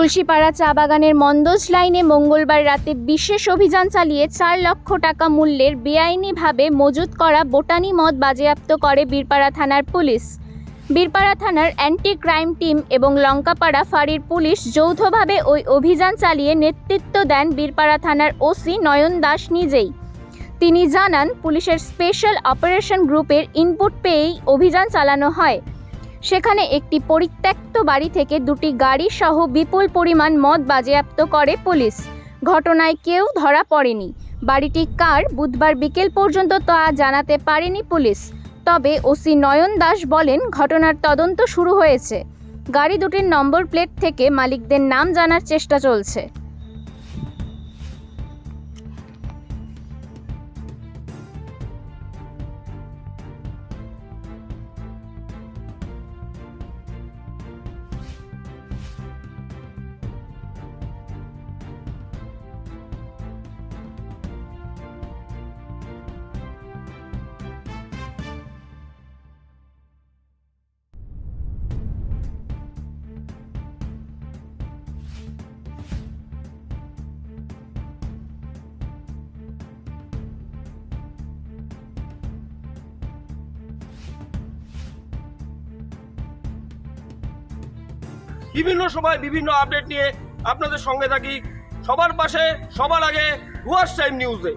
তুলসীপাড়া চা বাগানের মন্দোজ লাইনে মঙ্গলবার রাতে বিশেষ অভিযান চালিয়ে চার লক্ষ টাকা মূল্যের বেআইনিভাবে মজুত করা বোটানি মদ বাজেয়াপ্ত করে বীরপাড়া থানার পুলিশ। বীরপাড়া থানার অ্যান্টি ক্রাইম টিম এবং লঙ্কাপাড়া ফাঁড়ির পুলিশ যৌথভাবে ওই অভিযান চালিয়ে নেতৃত্ব দেন বীরপাড়া থানার ওসি নয়ন দাস নিজেই। তিনি জানান, পুলিশের স্পেশাল অপারেশন গ্রুপের ইনপুট পেয়েই অভিযান চালানো হয়। সেখানে একটি পরিত্যক্ত বাড়ি থেকে দুটি গাড়ি সহ বিপুল পরিমাণ মদ বাজেয়াপ্ত করে পুলিশ। ঘটনায় কেউ ধরা পড়েনি। বাড়িটি কার বুধবার বিকেল পর্যন্ত তা জানাতে পারেনি পুলিশ। তবে ওসি নয়ন দাস বলেন, ঘটনার তদন্ত শুরু হয়েছে। গাড়ি দুটির নম্বর প্লেট থেকে মালিকদের নাম জানার চেষ্টা চলছে। বিভিন্ন সময় বিভিন্ন আপডেট নিয়ে আপনাদের সঙ্গে থাকি। সবার পাশে, সবার আগে ডুয়ার্স টাইম নিউজে